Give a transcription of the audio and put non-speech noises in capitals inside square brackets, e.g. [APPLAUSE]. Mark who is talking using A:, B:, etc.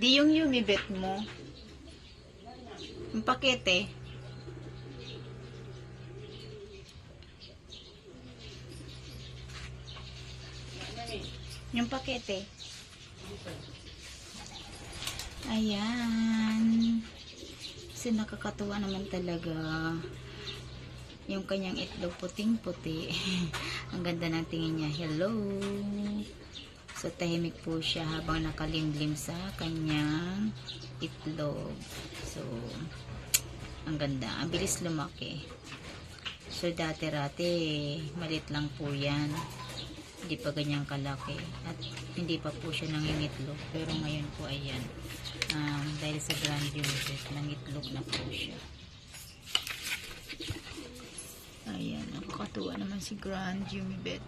A: Di yung Umibet mo. Yung pakete. Yung pakete. Ayan. Kasi nakakatuwa naman talaga. Yung kanyang itlog puting-puti. [LAUGHS] Ang ganda ng tingin niya. Hello. So, tahimik po siya habang nakalimlim sa kanyang itlog. So, ang ganda. Ang bilis lumaki. So, dati-rati, malit lang po yan. Hindi pa ganyang kalaki. At hindi pa po siya nangingitlog. Pero ngayon po, ayan. Um, dahil sa grand unit, nangitlog na po siya. Ayan, nakakatuwa naman si Grand Jimmy Bet.